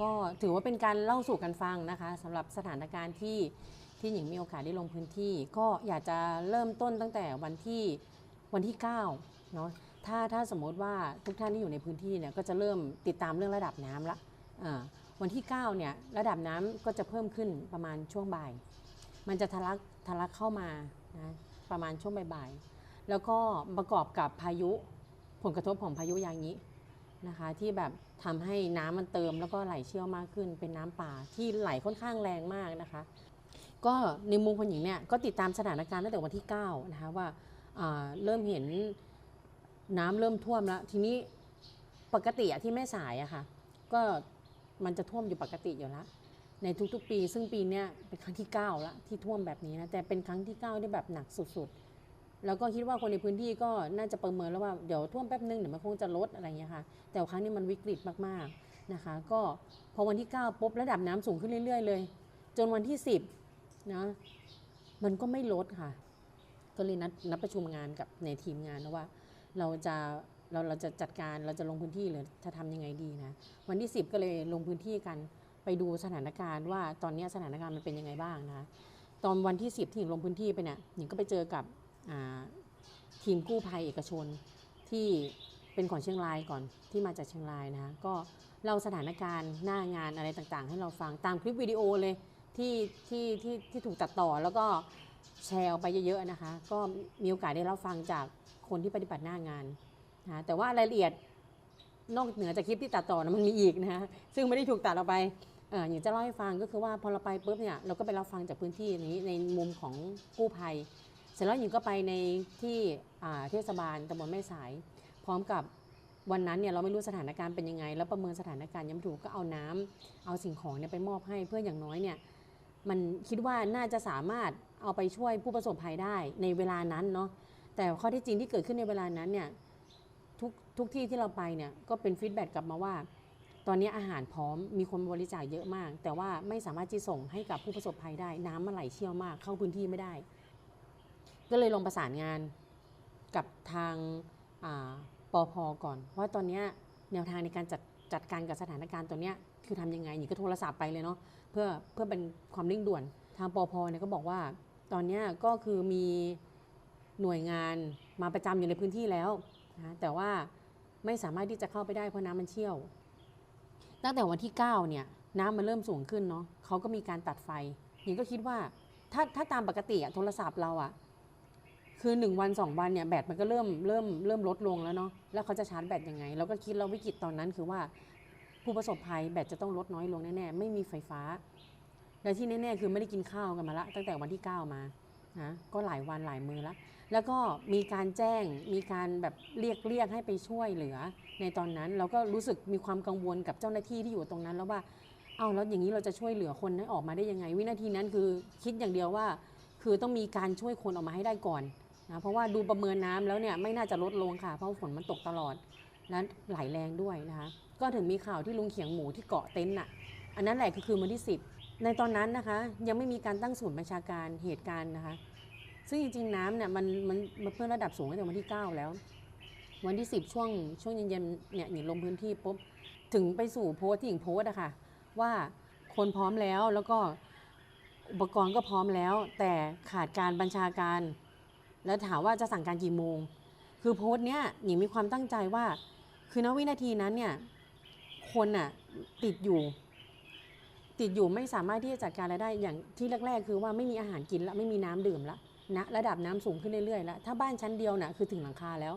ก็ถือว่าเป็นการเล่าสู่กันฟังนะคะสำหรับสถานการณ์ที่ที่หญิงมีโอกาสได้ลงพื้นที่ ก็อยากจะเริ่มต้นตั้งแต่วันที่วันที่9เนาะถ้าถ้าสมมติว่าทุกท่านที่อยู่ในพื้นที่เนี่ยก็จะเริ่มติดตามเรื่องระดับน้ำละวันที่9เนี่ยระดับน้ำก็จะเพิ่มขึ้นประมาณช่วงบ่าย มันจะทะลักทะลักเข้ามานะประมาณช่วงบ่ายๆแล้วก็ประกอบกับพายุผลกระทบของพายุยางินะคะ ที่แบบทำให้น้ำมันเติมแล้วก็ไหลเชี่ยวมากขึ้น เป็นน้ำป่าที่ไหลค่อนข้างแรงมากนะคะ ก็ในมุมคนหญิงเนี่ยก็ติดตามสถานการณ์ตั้งแต่วันที่9นะคะว่าาเริ่มเห็นน้ำเริ่มท่วมแล้ว ทีนี้ปกติที่แม่สายอะค่ะ ก็มันจะท่วมอยู่ปกติอยู่แล้วในทุกๆปี ซึ่งปีเนี้ยเป็นครั้งที่ 9 แล้วที่ท่วมแบบนี้นะแต่เป็นครั้งที่9ที่แบบหนักสุดๆ แล้วก็คิดว่าคนในพื้นที่ก็น่าจะประเมินแล้วว่าเดี๋ยวท่วมแป๊บนึงเดี๋ยวมันคงจะลดอะไรอย่างเงี้ยค่ะ แต่ครั้งนี้มันวิกฤตมากๆนะคะ ก็พอวันที่ 9ปุ๊บระดับน้ำสูงขึ้นเรื่อย ๆ เลย จนวันที่ 10นะมันก็ไม่ลดค่ะ ก็เลยนัดนัดประชุมงานกับในทีมงานนะว่า เราจะเราเราจะจัดการเราจะลงพื้นที่หรือจะทำยังไงดีนะวันที่ 10 ก็เลยลงพื้นที่กันไปดูสถานการณ์ว่าตอนนี้สถานการณ์มันเป็นยังไงบ้างนะตอนวันที่ 10 ที่หญิงลงพื้นที่ไปเนี่ยหญิงก็ไปเจอกับ ทีมกู้ภัยเอกชนที่เป็นของเชียงรายก่อนที่มาจากเชียงรายนะคะก็เล่าสถานการณ์หน้างานอะไรต่างๆ ให้เราฟังตามคลิปวิดีโอเลยที่ที่ที่ที่ถูกตัดต่อแล้วก็แชร์ออกไปเยอะๆนะคะ ก็มีโอกาสได้รับฟังจากคนที่ปฏิบัติหน้างานนะคะแต่ว่ารายละเอียดนอกเหนือจากคลิปที่ตัดต่อนะมันมีอีกนะฮะซึ่งไม่ได้ถูกตัดออกไปเอออย่างจะเล่าให้ฟังก็คือว่าพอเราไปปุ๊บเนี่ยเราก็ไปรับฟังจากพื้นที่นี้ในมุมของกู้ภัย เสร็จแล้วหญิงก็ไปในที่เทศบาลตำบลแม่สาย พร้อมกับวันนั้นเนี่ยเราไม่รู้สถานการณ์เป็นยังไง แล้วประเมินสถานการณ์ยังไม่ถูกก็เอาน้ำเอาสิ่งของเนี่ยไปมอบให้เพื่ออย่างน้อยเนี่ยมันคิดว่าน่าจะสามารถเอาไปช่วยผู้ประสบภัยได้ในเวลานั้นเนาะแต่ข้อที่จริงที่เกิดขึ้นในเวลานั้นเนี่ยทุกทุกที่ที่เราไปเนี่ยก็เป็นฟีดแบ็กกลับมาว่า ตอนนี้อาหารพร้อมมีคนบริจาคเยอะมาก แต่ว่าไม่สามารถที่ส่งให้กับผู้ประสบภัยได้ น้ำมันไหลเชี่ยวมากเข้าพื้นที่ไม่ได้ ก็เลยลงประสานงานกับทางปอพก่อน ว่าตอนนี้แนวทางในการจัดจัดการกับสถานการณ์ตัวเนี้ยคือทำยังไงหญิงก็โทรศัพท์ไปเลยเนาะเพื่อเพื่อเป็นความเร่งด่วน ทางปอพเนี่ยก็บอกว่า ตอนนี้ก็คือมีหน่วยงานมาประจำอยู่ในพื้นที่แล้วนะแต่ว่าไม่สามารถที่จะเข้าไปได้เพราะน้ำมันเชี่ยว ตั้งแต่วันที่ 9 เนี่ยน้ำมันเริ่มสูงขึ้นเนาะเขาก็มีการตัดไฟหญิงก็คิดว่าถ้าถ้าตามปกติอะโทรศัพท์เราอะ คือหนึ่งวันสองวันเนี่ยแบตมันก็เริ่มเริ่มเริ่มลดลงแล้วเนาะแล้วเขาจะชาร์จแบตยังไงเราก็คิดเราวิกฤตตอนนั้นคือว่า ผู้ประสบภัยแบตจะต้องลดน้อยลงแน่ๆไม่มีไฟฟ้า และที่แน่ๆคือไม่ได้กินข้าวกันมาละ ตั้งแต่วันที่ 9 มานะก็หลายวันหลายมือละแล้วก็มีการแจ้งมีการแบบเรียกเรียกให้ไปช่วยเหลือ ในตอนนั้นเราก็รู้สึกมีความกังวลกับเจ้าหน้าที่ที่อยู่ตรงนั้น แล้วว่าเอ้าแล้วอย่างนี้เราจะช่วยเหลือคนให้ออกมาได้ยังไง วินาทีนั้นคือคิดอย่างเดียวว่า คือต้องมีการช่วยคนออกมาให้ได้ก่อน นะเพราะว่าดูประเมินน้ำแล้วเนี่ยไม่น่าจะลดลงค่ะ เพราะฝนมันตกตลอดและไหลแรงด้วยนะคะก็ถึงมีข่าวที่ลุงเขียงหมูที่เกาะเต็นท์น่ะอันนั้นแหละคือคืนวันที่ 10 ในตอนนั้นนะคะ ยังไม่มีการตั้งศูนย์บัญชาการเหตุการณ์นะคะ ซึ่งจริงๆน้ำเนี่ยมันมันมันเพิ่มระดับสูงตั้งแต่วันที่ 9 แล้ว วันที่ 10 ช่วงช่วงเย็นๆเนี่ยหญิงลงพื้นที่ปุ๊บถึงไปสู่โพสที่หญิงโพสอะค่ะว่าคนพร้อมแล้วแล้วก็อุปกรณ์ก็พร้อมแล้ว แต่ขาดการบัญชาการ แล้วถามว่าจะสั่งการกี่โมง คือโพสต์เนี้ยหญิงมีความตั้งใจว่า คือณวินาทีนั้นเนี่ย คนอะติดอยู่ ติดอยู่ไม่สามารถที่จะจัดการอะไรได้ อย่างที่แรก ๆ คือว่าไม่มีอาหารกินละไม่มีน้ำดื่มละนะระดับน้ำสูงขึ้นเรื่อยๆแล้ว ถ้าบ้านชั้นเดียวน่ะคือถึงหลังคาแล้ว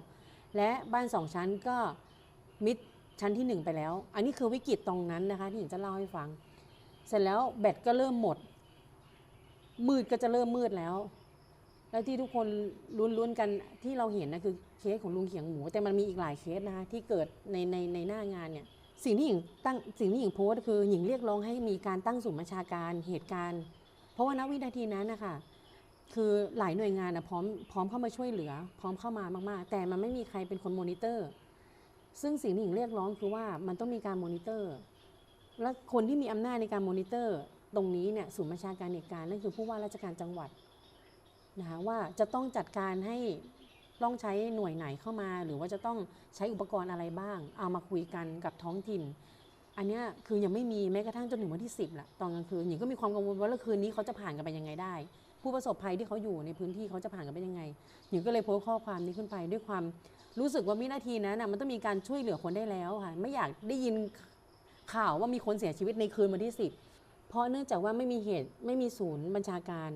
และบ้านสองชั้นก็มิดชั้นที่หนึ่งไปแล้ว อันนี้คือวิกฤตตรงนั้นนะคะที่หญิงจะเล่าให้ฟัง เสร็จแล้วแบตก็เริ่มหมด มืดก็จะเริ่มมืดแล้ว แล้วที่ทุกคนลุ้นๆกันที่เราเห็นนะคือเคสของลุงเขียงหมู แต่มันมีอีกหลายเคสนะคะที่เกิดในในในหน้างานเนี่ยสิ่งที่หญิงตั้งสิ่งที่หญิงโพสต์คือหญิงเรียกร้องให้มีการตั้งศูนย์บัญชาการเหตุการณ์ เพราะว่าณวินาทีนั้นนะคะคือหลายหน่วยงานนะพร้อมพร้อมเข้ามาช่วยเหลือ พร้อมเข้ามามากๆ แต่มันไม่มีใครเป็นคนมอนิเตอร์ ซึ่งสิ่งที่หญิงเรียกร้องคือว่ามันต้องมีการมอนิเตอร์ และคนที่มีอำนาจในการมอนิเตอร์ ตรงนี้เนี่ยศูนย์บัญชาการเหตุการณ์นั่นคือผู้ว่าราชการจังหวัด นะคะว่าจะต้องจัดการให้ต้องใช้หน่วยไหนเข้ามา หรือว่าจะต้องใช้อุปกรณ์อะไรบ้าง เอามาคุยกันกับท้องถิ่น อันนี้คือยังไม่มีแม้กระทั่งจนถึงวันที่ 10ละตอนกลางคืนหญิงก็มีความกังวลว่าแล้วคืนนี้เขาจะผ่านกันไปยังไงได้ ผู้ประสบภัยที่เขาอยู่ในพื้นที่เขาจะผ่านกันไปยังไงหญิงก็เลยโพสต์ข้อความนี้ขึ้นไปด้วยความรู้สึกว่าวินาทีนั้นนะมันต้องมีการช่วยเหลือคนได้แล้วค่ะไม่อยากได้ยินข่าวว่ามีคนเสียชีวิตในคืนวันที่ 10 เพราะเนื่องจากว่าไม่มีเหตุไม่มีศูนย์บัญชาการ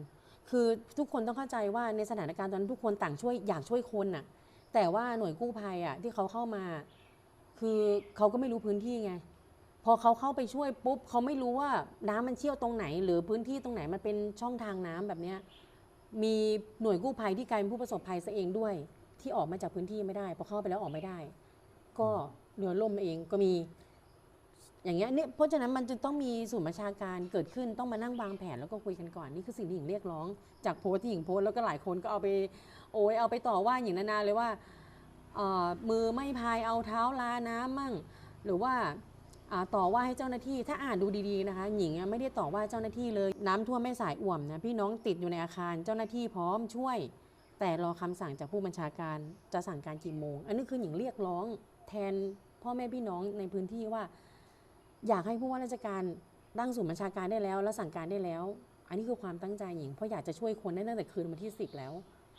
คือทุกคนต้องเข้าใจว่าในสถานการณ์ตอนนั้นทุกคนต่างช่วยอยากช่วยคนน่ะ แต่ว่าหน่วยกู้ภัยอะที่เขาเข้ามา คือเขาก็ไม่รู้พื้นที่ไง พอเขาเข้าไปช่วยปุ๊บเขาไม่รู้ว่าน้ำมันเชี่ยวตรงไหน หรือพื้นที่ตรงไหนมันเป็นช่องทางน้ำแบบเนี้ยมีหน่วยกู้ภัยที่กลายเป็นผู้ประสบภัยซะเองด้วย ที่ออกมาจากพื้นที่ไม่ได้พอเข้าไปแล้วออกไม่ได้ ก็เรือล่มเองก็มี อย่างเงี้ยเนี่ยเพราะฉะนั้นมันจึงต้องมีศูนย์บัญชาการเกิดขึ้นต้องมานั่งวางแผนแล้วก็คุยกันก่อนนี่คือสิ่งที่หญิงเรียกร้องจากโพสต์ที่หญิงโพสต์แล้วก็หลายคนก็เอาไปโอ้ยเอาไปต่อว่าหญิงนานาเลยว่าเอ่อมือไม่พายเอาเท้าลาน้ำมั่ง หรือว่าอ่าต่อว่าให้เจ้าหน้าที่ถ้าอ่านดูดีๆนะคะ หญิงไม่ได้ต่อว่าเจ้าหน้าที่เลย น้ำท่วมแม่สายอ่วมนะพี่น้องติดอยู่ในอาคารเจ้าหน้าที่พร้อมช่วย แต่รอคำสั่งจากผู้บัญชาการจะสั่งการกี่โมง อันนี้คือหญิงเรียกร้องแทนพ่อแม่พี่น้องในพื้นที่ว่า อยากให้ผู้ว่าราชการตั้งศูนย์บัญชาการได้แล้ว และสั่งการได้แล้ว อันนี้คือความตั้งใจหญิง เพราะอยากจะช่วยคนได้ตั้งแต่คืนวันที่ 10 แล้ว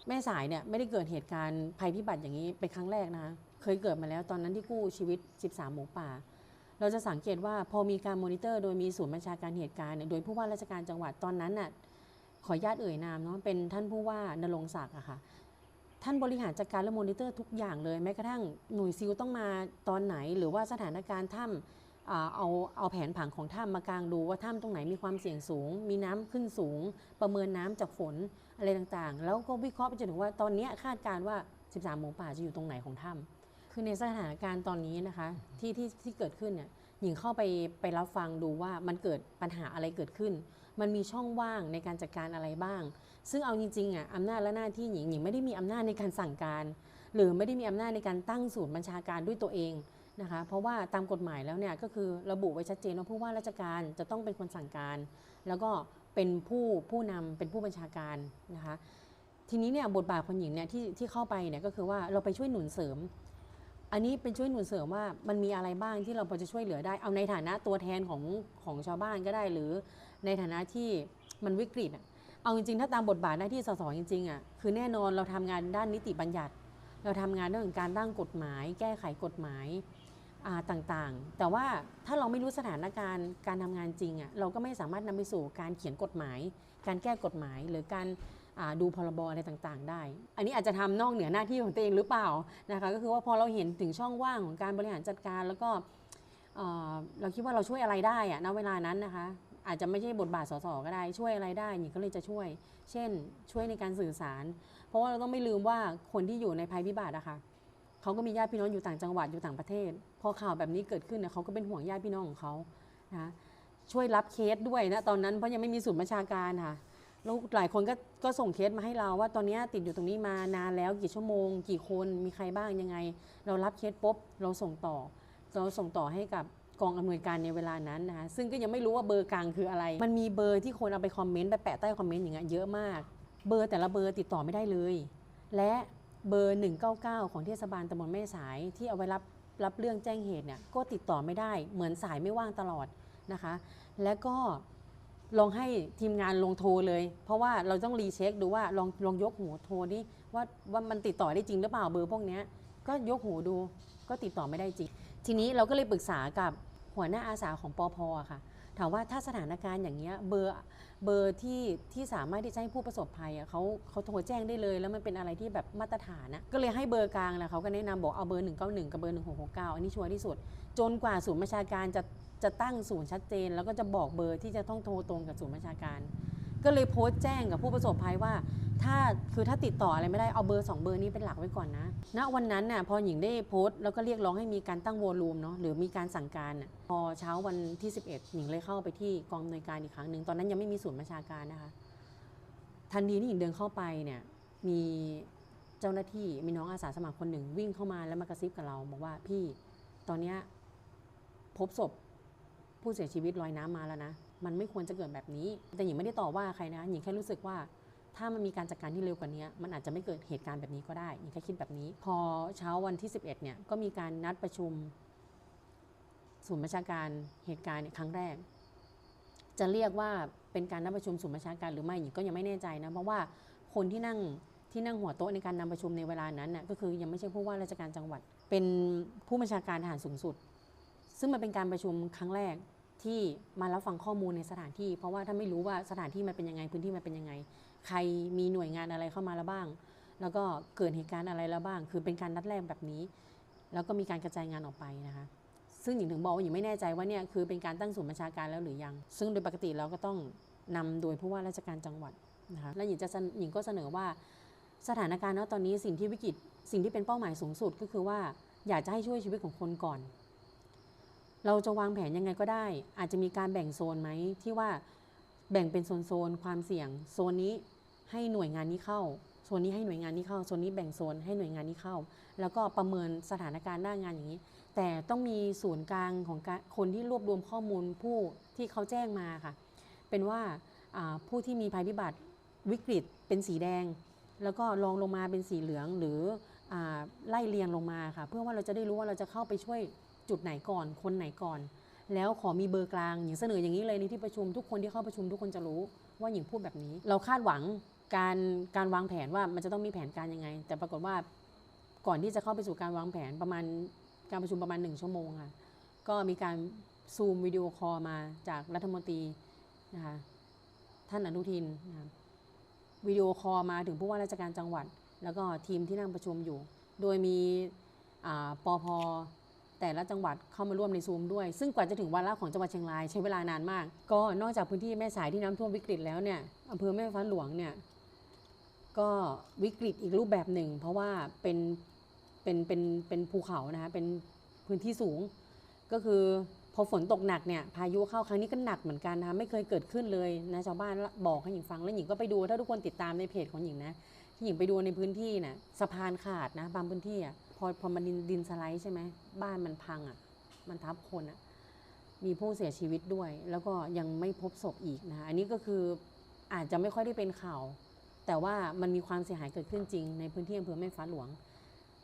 แม่สายเนี่ยไม่ได้เกิดเหตุการณ์ภัยพิบัติอย่างนี้เป็นครั้งแรกนะคะเคยเกิดมาแล้วตอนนั้นที่กู้ชีวิต 13 หมูป่า เราจะสังเกตว่าพอมีการมอนิเตอร์ โดยมีศูนย์บัญชาการเหตุการณ์เนี่ยโดยผู้ว่าราชการจังหวัดตอนนั้นน่ะขอญาตเอ่ยนามเนาะเป็นท่านผู้ว่านรงศักดิ์อะค่ะท่านบริหารจัดการและมอนิเตอร์ทุกอย่างเลยแม้กระทั่งหน่วยซิลต้องมาตอนไหน หรือว่าสถานการณ์ถ้ำ เอาเอาแผนผังของถ้ำมากางดูว่าถ้ำตรงไหนมีความเสี่ยงสูง มีน้ำขึ้นสูง ประเมินน้ำจากฝนอะไรต่างๆ แล้วก็วิเคราะห์ไปจนถึงว่าตอนนี้คาดการว่า 13 หมูป่าจะอยู่ตรงไหนของถ้ำคือในสถานการณ์ตอนนี้นะคะที่ที่ที่เกิดขึ้นเนี่ยหญิงเข้าไปไปรับฟังดูว่ามันเกิดปัญหาอะไรเกิดขึ้น มันมีช่องว่างในการจัดการอะไรบ้าง ซึ่งเอาจริงๆอะอำนาจและหน้าที่หญิงหญิงไม่ได้มีอำนาจในการสั่งการ หรือไม่ได้มีอำนาจในการตั้งศูนย์บัญชาการด้วยตัวเอง นะคะเพราะว่าตามกฎหมายแล้วเนี่ยก็คือระบุไว้ชัดเจนว่าผู้ว่าราชการจะต้องเป็นคนสั่งการ แล้วก็เป็นผู้ผู้นำเป็นผู้บัญชาการนะคะทีนี้เนี่ยบทบาทคนหญิงเนี่ยที่ที่เข้าไปเนี่ยก็คือว่าเราไปช่วยหนุนเสริม อันนี้เป็นช่วยหนุนเสริมว่ามันมีอะไรบ้างที่เราพอจะช่วยเหลือได้ เอาในฐานะตัวแทนของของชาวบ้านก็ได้ หรือในฐานะที่มันวิกฤตอะเอาจริงๆ ถ้าตามบทบาทหน้าที่สสจริงๆอะคือแน่นอนเราทำงานด้านนิติบัญญัติ เราทำงานเรื่องการร่างกฎหมาย แก้ไขกฎหมายาต่างๆ แต่ว่าถ้าเราไม่รู้สถานการณ์การทำงานจริงอะเราก็ไม่สามารถนำไปสู่การเขียนกฎหมาย การแก้กฎหมายหรือการาดูพรบอะไรต่างๆ ได้ อันนี้อาจจะทำนอกเหนือหน้าที่ของตัวเองหรือเปล่านะคะก็คือว่าพอเราเห็นถึงช่องว่างของการบริหารจัดการแล้วก็เอ่อเราคิดว่าเราช่วยอะไรได้อะณเวลานั้นนะคะ อาจจะไม่ใช่บทบาทสสก็ได้ช่วยอะไรได้หญิงก็เลยจะช่วย เช่น ช่วยในการสื่อสาร เพราะว่าเราต้องไม่ลืมว่าคนที่อยู่ในภัยพิบัติอะค่ะเขาก็มีญาติพี่น้องอยู่ต่างจังหวัดอยู่ต่างประเทศ พอข่าวแบบนี้เกิดขึ้นเนี่ยเขาก็เป็นห่วงญาติพี่น้องของเขานะช่วยรับเคสด้วยนะตอนนั้นเพราะยังไม่มีศูนย์บัญชาการค่ะแล้วหลายคนก็ก็ส่งเคสมาให้เราว่าตอนนี้ติดอยู่ตรงนี้มานานแล้วกี่ชั่วโมง กี่คนมีใครบ้างยังไง เรารับเคสปุ๊บเราส่งต่อ เราส่งต่อให้กับ กองอำนวยการในเวลานั้นนะคะซึ่งก็ยังไม่รู้ว่าเบอร์กลางคืออะไร มันมีเบอร์ที่คนเอาไปคอมเมนต์ไปแปะใต้คอมเมนต์อย่างเงี้ยเยอะมาก เบอร์แต่ละเบอร์ติดต่อไม่ได้เลย และเบอร์ 199 ของเทศบาลตำบลแม่สายที่เอาไว้รับรับเรื่องแจ้งเหตุเนี่ยก็ติดต่อไม่ได้เหมือนสายไม่ว่างตลอดนะคะ แล้วก็ลองให้ทีมงานลงโทรเลย เพราะว่าเราต้องรีเช็คดูว่าลองลองยกหูโทรนี่ว่าว่ามันติดต่อได้จริงหรือเปล่าเบอร์พวกนี้ก็ยกหูดูก็ติดต่อไม่ได้จริง ทีนี้เราก็เลยปรึกษากับ หัวหน้าอาสาของปอพอะค่ะ ถามว่าถ้าสถานการณ์อย่างเงี้ยเบอร์เบอร์ที่ที่สามารถที่จะให้ผู้ประสบภัยอะเขาเขาโทรแจ้งได้เลย แล้วมันเป็นอะไรที่แบบมาตรฐานนะก็เลยให้เบอร์กลางแหละเขาก็แนะนำบอกเอาเบอร์ 191 กับเบอร์ 1669 อันนี้ชัวร์ที่สุด จนกว่าศูนย์ประชาการจะจะตั้งศูนย์ชัดเจน แล้วก็จะบอกเบอร์ที่จะต้องโทรตรงกับศูนย์ประชาการ ก็เลยโพสต์แจ้งกับผู้ประสบภัยว่า ถ้าคือถ้าติดต่ออะไรไม่ได้เอาเบอร์ 2 เบอร์นี้เป็นหลักไว้ก่อนนะ ณวันนั้นน่ะพอหญิงได้โพสต์แล้วก็เรียกร้องให้มีการตั้งวอลลุ่มเนาะหรือมีการสั่งการน่ะพอเช้าวันที่ 11 หญิงเลยเข้าไปที่กองอำนวยการอีกครั้งหนึ่งตอนนั้นยังไม่มีศูนย์บัญชาการนะคะ ทันทีที่หญิงเดินเข้าไปเนี่ยมีเจ้าหน้าที่มีน้องอาสาสมัครคนหนึ่งวิ่งเข้ามาแล้วมากระซิบกับเรา บอกว่าพี่ตอนเนี้ยพบศพผู้เสียชีวิตลอยน้ำมาแล้วนะ มันไม่ควรจะเกิดแบบนี้ แต่หญิงไม่ได้ต่อว่าใครนะ หญิงแค่รู้สึกว่า ถ้ามันมีการจัดการที่เร็วกว่านี้มันอาจจะไม่เกิดเหตุการณ์แบบนี้ก็ได้ หญิงแค่คิดแบบนี้ พอเช้าวันที่ 11เนี่ยก็มีการนัดประชุมศูนย์บัญชาการเหตุการณ์ครั้งแรก จะเรียกว่าเป็นการนัดประชุมศูนย์บัญชาการหรือไม่หญิงก็ยังไม่แน่ใจนะเพราะว่าคนที่นั่งที่นั่งหัวโต๊ะในการนำประชุมในเวลานั้นน่ะก็คือยังไม่ใช่ผู้ว่าราชการจังหวัด เป็นผู้บัญชาการทหารสูงสุด ซึ่งมันเป็นการประชุมครั้งแรก ที่มารับฟังข้อมูลในสถานที่ เพราะว่าถ้าไม่รู้ว่าสถานที่มันเป็นยังไงพื้นที่มันเป็นยังไง ใครมีหน่วยงานอะไรเข้ามาแล้วบ้าง แล้วก็เกิดเหตุการณ์อะไรแล้วบ้าง คือเป็นการนัดแรกแบบนี้ แล้วก็มีการกระจายงานออกไปนะคะ ซึ่งหญิงถึงบอกว่าหญิงไม่แน่ใจว่าเนี่ยคือเป็นการตั้งศูนย์บัญชาการแล้วหรือยัง ซึ่งโดยปกติเราก็ต้องนำโดยผู้ว่าราชการจังหวัดนะคะและหญิงจะหญิงก็เสนอว่าสถานการณ์ณตอนนี้สิ่งที่วิกฤตสิ่งที่เป็นเป้าหมายสูงสุดก็คือว่าอยากจะให้ช่วยชีวิตของคนก่อน เราจะวางแผนยังไงก็ได้ อาจจะมีการแบ่งโซนไหมที่ว่าแบ่งเป็นโซนโซนความเสี่ยง โซนนี้ให้หน่วยงานนี้เข้าโซนนี้ให้หน่วยงานนี้เข้าโซนนี้แบ่งโซนให้หน่วยงานนี้เข้า แล้วก็ประเมินสถานการณ์หน้างานอย่างนี้ แต่ต้องมีศูนย์กลางของคนที่รวบรวมข้อมูลผู้ที่เขาแจ้งมาค่ะ เป็นว่าผู้ที่มีภัยพิบัติวิกฤตเป็นสีแดง แล้วก็รองลงมาเป็นสีเหลืองหรืออไล่เรียงลงมาค่ะ เพื่อว่าเราจะได้รู้ว่าเราจะเข้าไปช่วย จุดไหนก่อนคนไหนก่อน แล้วขอมีเบอร์กลางหญิงเสนออย่างนี้เลยในที่ประชุมทุกคนที่เข้าประชุมทุกคนจะรู้ว่าหญิงพูดแบบนี้ เราคาดหวังการการวางแผนว่ามันจะต้องมีแผนการยังไง แต่ปรากฏว่าก่อนที่จะเข้าไปสู่การวางแผนประมาณการประชุมประมาณหนึ่งชั่วโมงค่ะก็มีการซูมวิดีโอคอลมาจากรัฐมนตรีนะคะท่านอนุทินนะวิดีโอคอลมาถึงผู้ว่าราชการจังหวัด แล้วก็ทีมที่นั่งประชุมอยู่ โดยมีอปอพ แต่ละจังหวัดเข้ามาร่วมในซูมด้วย ซึ่งกว่าจะถึงวาระของจังหวัดเชียงรายใช้เวลานานมาก ก็นอกจากพื้นที่แม่สายที่น้ำท่วมวิกฤตแล้วเนี่ยอำเภอแม่ฟ้าหลวงเนี่ยก็วิกฤตอีกรูปแบบหนึ่ง เพราะว่าเป็นเป็นเป็นเป็นภูเขานะคะเป็นพื้นที่สูง ก็คือพอฝนตกหนักเนี่ยพายุเข้าครั้งนี้ก็หนักเหมือนกันนะคะไม่เคยเกิดขึ้นเลยนะชาวบ้านบอกให้หญิงฟังแล้วหญิงก็ไปดูถ้าทุกคนติดตามในเพจของหญิงนะที่หญิงไปดูในพื้นที่น่ะสะพานขาดนะบางพื้นที่อะ อพอมันดินดินสไลด์ใช่ไหมบ้านมันพังอะ มันทับคนอะมีผู้เสียชีวิตด้วย แล้วก็ยังไม่พบศพอีกนะคะอันนี้ก็คืออาจจะไม่ค่อยได้เป็นข่าว แต่ว่ามันมีความเสียหายเกิดขึ้นจริง ในพื้นที่อำเภอแม่ฟ้าหลวง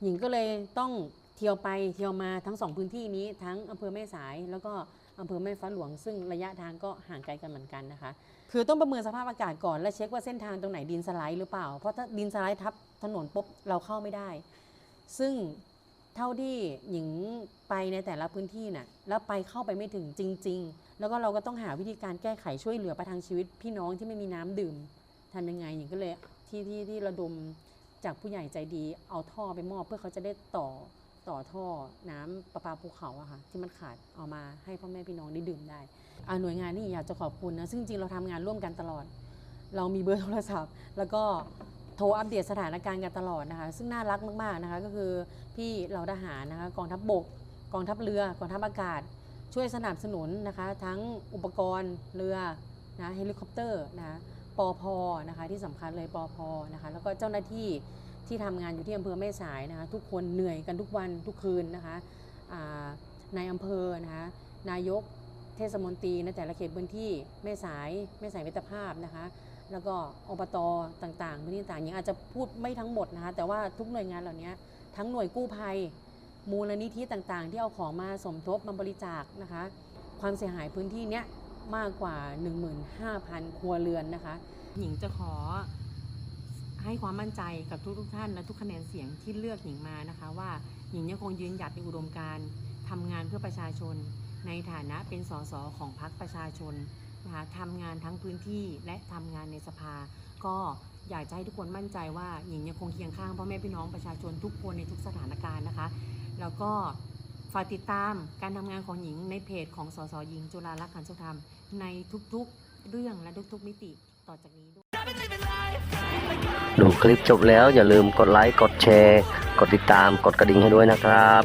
หญิงก็เลยต้องเที่ยวไปเที่ยวมาทั้งสองพื้นที่นี้ทั้งอำเภอแม่สาย แล้วก็อำเภอแม่ฟ้าหลวง ซึ่งระยะทางก็ห่างไกลกันเหมือนกันนะคะ คือต้องประเมินสภาพอากาศก่อนและเช็คว่าเส้นทางตรงไหนดินสไลด์หรือเปล่า เพราะถ้าดินสไลด์ทับถนนปุ๊บเราเข้าไม่ได้ ซึ่งเท่าที่หญิงไปในแต่ละพื้นที่น่ะแล้วไปเข้าไปไม่ถึงจริง ๆ แล้วก็เราก็ต้องหาวิธีการแก้ไขช่วยเหลือประทังชีวิต พี่น้องที่ไม่มีน้ำดื่มทำยังไงหญิงก็เลยที่ที่ที่ระดมจากผู้ใหญ่ใจดีเอาท่อไปมอบ เพื่อเขาจะได้ต่อต่อท่อน้ำประปาภูเขาอะค่ะที่มันขาดเอามาให้พ่อแม่พี่น้องได้ดื่มได้อ่าหน่วยงานนี่อยากจะขอบคุณนะซึ่งจริงเราทำงานร่วมกันตลอด เรามีเบอร์โทรศัพท์ แล้วก็ โทรอัปเดตสถานการณ์กันตลอดนะคะ ซึ่งน่ารักมากๆนะคะ ก็คือพี่เราทหารนะคะกองทัพบบก กองทัพเรือกองทัพอากาศ ช่วยสนับสนุนนะคะ ทั้งอุปกรณ์เรือนะเฮลิคอปเตอร์นะคะปอพนะคะที่สำคัญเลยปอพนะคะแล้วก็เจ้าหน้าที่ที่ทำงานอยู่ที่อำเภอแม่สายนะคะทุกคนเหนื่อยกันทุกวันทุกคืนนะคะอ่าในอำเภอนะคะนายก เทศมนตรีในแต่ละเขตพื้นที่แม่สายแม่สายมิตรภาพนะคะ แล้วก็อบตต่างๆพื้นที่ต่างๆยังอาจจะพูดไม่ทั้งหมดนะคะ แต่ว่าทุกหน่วยงานเหล่านี้ทั้งหน่วยกู้ภัย มูลนิธิต่างๆ ที่เอาของมาสมทบมาบริจาคนะคะ ความเสียหายพื้นที่เนี้ยมากกว่า 15,000 ครัวเรือนนะคะ หญิงจะขอให้ความมั่นใจกับทุกๆท่านและทุกคะแนนเสียงที่เลือกหญิงมานะคะ ว่าหญิงยังคงยืนหยัดในอุดมการณ์ทำงานเพื่อประชาชน ในฐานะเป็นสสของพรรคประชาชนนะคะทำงานทั้งพื้นที่และทำงานในสภา ก็อยากจะให้ทุกคนมั่นใจว่าหญิงยังคงเคียงข้างพ่อแม่พี่น้องประชาชนทุกคนในทุกสถานการณ์นะคะ แล้วก็ฝากติดตามการทำงานของหญิงในเพจของสสหญิงจุฬาลักษณ์ขันสุธรรม ในทุกๆเรื่องและทุกๆมิติต่อจากนี้ด้วยดูคลิปจบแล้วอย่าลืมกดไลค์ กดแชร์ กดติดตาม กดกระดิ่งให้ด้วยนะครับ